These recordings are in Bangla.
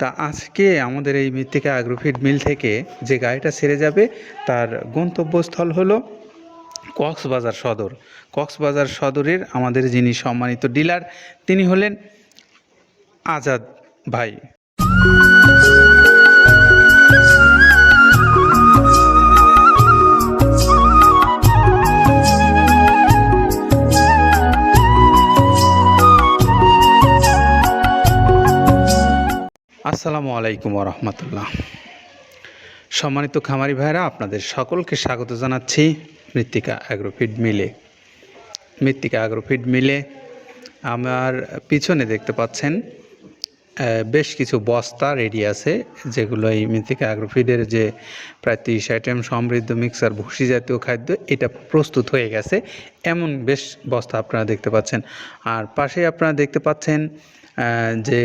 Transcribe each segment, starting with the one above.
তা আজকে আমাদের এই মৃত্তিকা অ্যাগ্রোফিড মিল থেকে যে গাড়িটা ছেড়ে যাবে, তার গন্তব্যস্থল হলো কক্সবাজার সদর। কক্সবাজার সদরের আমাদের যিনি সম্মানিত ডিলার তিনি হলেন আজাদ ভাই। আসসালামু আলাইকুম রহমতুল্লাহ। সম্মানিত খামারি ভাইরা আপনাদের সকলকে স্বাগত জানাচ্ছি মৃত্তিকা অ্যাগ্রোফিড মিলে মৃত্তিকা অ্যাগ্রোফিড মিলে আমার পিছনে দেখতে পাচ্ছেন বেশ কিছু বস্তা রেডি আছে, যেগুলো এই মৃত্তিকা অ্যাগ্রোফিডের যে প্রায় তিরিশ আইটেম সমৃদ্ধ মিক্সার, ভুসি জাতীয় খাদ্য, এটা প্রস্তুত হয়ে গেছে। এমন বেশ বস্তা আপনারা দেখতে পাচ্ছেন। আর পাশে আপনারা দেখতে পাচ্ছেন যে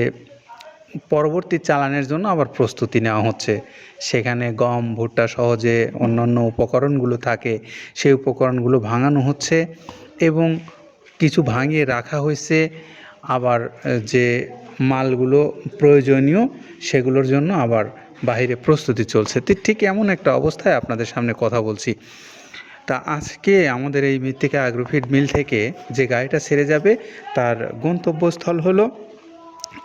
পরবর্তী চালানের জন্য আবার প্রস্তুতি নেওয়া হচ্ছে। সেখানে গম, ভুট্টা সহজে অন্যান্য উপকরণগুলো থাকে, সেই উপকরণগুলো ভাঙানো হচ্ছে এবং কিছু ভাঙিয়ে রাখা হয়েছে। আবার যে মালগুলো প্রয়োজনীয় সেগুলোর জন্য আবার বাইরে প্রস্তুতি চলছে। ঠিক- এমন একটা অবস্থায় আপনাদের সামনে কথা বলছি। তা আজকে আমাদের এই মৃত্তিকা অ্যাগ্রোফিড মিল থেকে যে গাড়িটা ছেড়ে যাবে, তার গন্তব্যস্থল হলো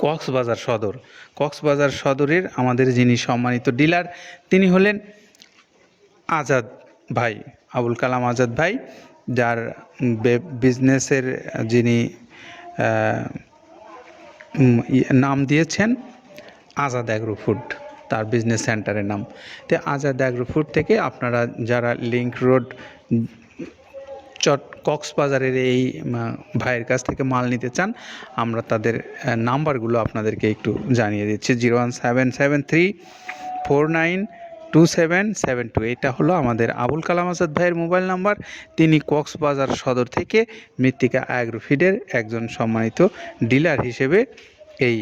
কক্সবাজার সদর। কক্সবাজার সদরের আমাদের যিনি সম্মানিত ডিলার, তিনি হলেন আজাদ ভাই, আবুল কালাম আজাদ ভাই, যার বিজনেসের যিনি নাম দিয়েছেন আজাদ অ্যাগ্রো ফুড তার বিজনেস সেন্টারের নাম। তো আজাদ অ্যাগ্রো ফুড থেকে আপনারা যারা লিংক রোড চট কক্সবাজারের এই ভাইয়ের কাছ থেকে মাল নিতে চান, আমরা তাদের নাম্বারগুলো আপনাদেরকে একটু জানিয়ে দিচ্ছি। Zero one seven seven three four nine two seven seven two. এটা হলো আমাদের আবুল কালাম আজাদ ভাইয়ের মোবাইল নাম্বার। তিনি কক্সবাজার সদর থেকে মৃত্তিকা অ্যাগ্রোফিডের একজন সম্মানিত ডিলার হিসেবে এই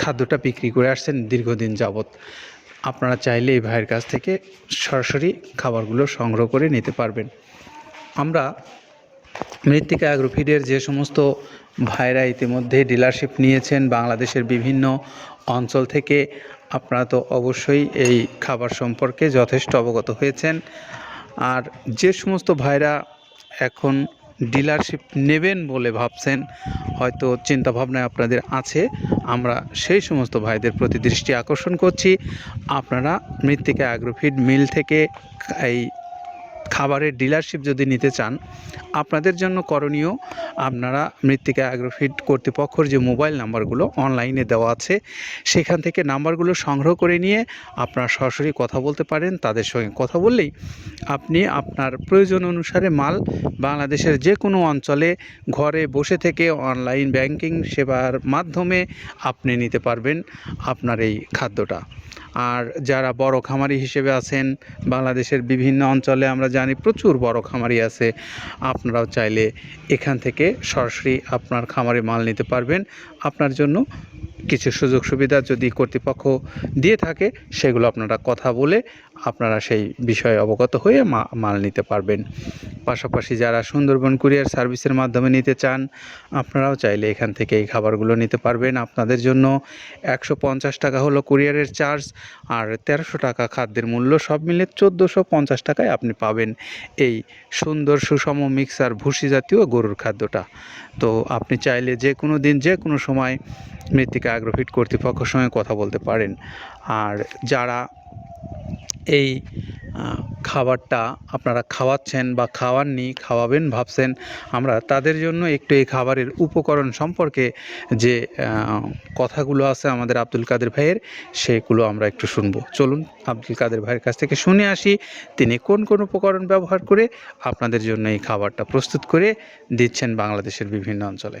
খাদ্যটা বিক্রি করে আসছেন দীর্ঘদিন যাবৎ। আপনারা চাইলে এই ভাইয়ের কাছ থেকে সরাসরি খাবারগুলো সংগ্রহ করে নিতে পারবেন। আমরা মৃত্তিকা অ্যাগ্রোফিডের যে সমস্ত ভাইরা ইতিমধ্যে ডিলারশিপ নিয়েছেন বাংলাদেশের বিভিন্ন অঞ্চল থেকে, আপনারা তো অবশ্যই এই খাবার সম্পর্কে যথেষ্ট অবগত হয়েছেন। আর যে সমস্ত ভাইরা এখন ডিলারশিপ নেবেন বলে ভাবছেন, হয়তো চিন্তাভাবনায় আপনাদের আছে। আমরা সেই সমস্ত ভাইদের প্রতি দৃষ্টি আকর্ষণ করছি। আপনারা মৃত্তিকা অ্যাগ্রোফিড মিল থেকে এই খাবারের ডিলারশিপ যদি নিতে চান, আপনাদের জন্য করণীয় আপনারা মৃত্তিকা অ্যাগ্রোফিড কর্তৃপক্ষের যে মোবাইল নাম্বারগুলো অনলাইনে দেওয়া আছে, সেখান থেকে নাম্বারগুলো সংগ্রহ করে নিয়ে আপনারা সরাসরি কথা বলতে পারেন, তাদের সঙ্গে কথা বললেই আপনি আপনার প্রয়োজন অনুসারে মাল বাংলাদেশের যে কোনো অঞ্চলে ঘরে বসে থেকে অনলাইন ব্যাংকিং সেবার মাধ্যমে আপনি নিতে পারবেন আপনার এই খাদ্যটা। আর যারা বড় খামারি হিসেবে আছেন, বাংলাদেশের বিভিন্ন অঞ্চলে আমরা জানি প্রচুর বড় খামারি আছে। আপনারাও চাইলে এখান থেকে সরাসরি আপনার খামারে মাল নিতে পারবেন। আপনার জন্য কিছু সুযোগ সুবিধা যদি কর্তৃপক্ষ দিয়ে থাকে, সেগুলো আপনারা কথা বলে আপনারা সেই বিষয়ে অবগত হয়ে মাল নিতে পারবেন। পাশাপাশি যারা সুন্দরবন কুরিয়ার সার্ভিসের মাধ্যমে নিতে চান, আপনারাও চাইলে এখান থেকে এই খাবারগুলো নিতে পারবেন। আপনাদের জন্য একশো পঞ্চাশ টাকা হলো কুরিয়ারের চার্জ, আর তেরোশো টাকা খাদ্যের মূল্য সব মিলে চোদ্দোশো পঞ্চাশ টাকায় আপনি পাবেন এই সুন্দর সুষম মিক্সার ভুসি জাতীয় গরুর খাদ্যটা। তো আপনি চাইলে যে কোনো দিন, যে কোনো সময় মৃত্তিকা অ্যাগ্রোফিট কর্তৃপক্ষের সঙ্গে কথা বলতে পারেন। আর যারা এই খাবারটা আপনারা খাওয়াচ্ছেন বা খাওয়াননি, খাওয়াবেন, ভাবছেন আমরা, তাদের জন্য একটু এই খাবারের উপকরণ সম্পর্কে যে কথাগুলো আছে আমাদের আব্দুল কাদের ভাইয়ের, সেগুলো আমরা একটু শুনব। চলুন, আব্দুল কাদের ভাইয়ের কাছ থেকে শুনে আসি, তিনি কোন কোন উপকরণ ব্যবহার করে আপনাদের জন্য এই খাবারটা প্রস্তুত করে দিচ্ছেন বাংলাদেশের বিভিন্ন অঞ্চলে।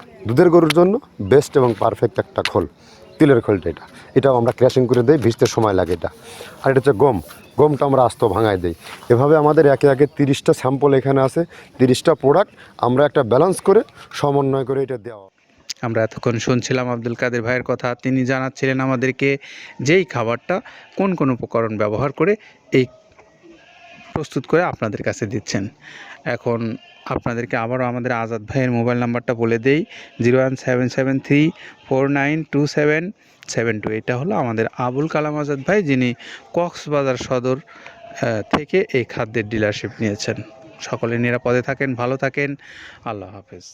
দুধের গরুর জন্য বেস্ট এবং পারফেক্ট একটা খোল। তিলের খোলটা এটা। এটাও আমরা ক্র্যাশিং করে দিই, ভিজতে সময় লাগে এটা। আর এটা হচ্ছে গম। গমটা আমরা আস্ত ভাঙায় দিই। এভাবে আমাদের একে একে তিরিশটা স্যাম্পল এখানে আছে, তিরিশটা প্রোডাক্ট আমরা একটা ব্যালেন্স করে সমন্বয় করে এটা দেওয়া। আমরা এতক্ষণ শুনছিলাম আব্দুল কাদের ভাইয়ের কথা। তিনি জানাচ্ছিলেন আমাদেরকে যেই খাবারটা কোন কোন উপকরণ ব্যবহার করে এই প্রস্তুত করে আপনাদের কাছে দিচ্ছেন। এখন আপনাদেরকে আবারও আমাদের আজাদ ভাইয়ের মোবাইল নাম্বারটা বলে দেই, zero one seven seven three four nine two seven seven two. এটা হলো আমাদের আবুল কালাম আজাদ ভাই, যিনি কক্সবাজার সদর থেকে এই খাদ্যের ডিলারশিপ নিয়েছেন। সকলে নিরাপদে থাকেন, ভালো থাকেন। আল্লাহ হাফেজ।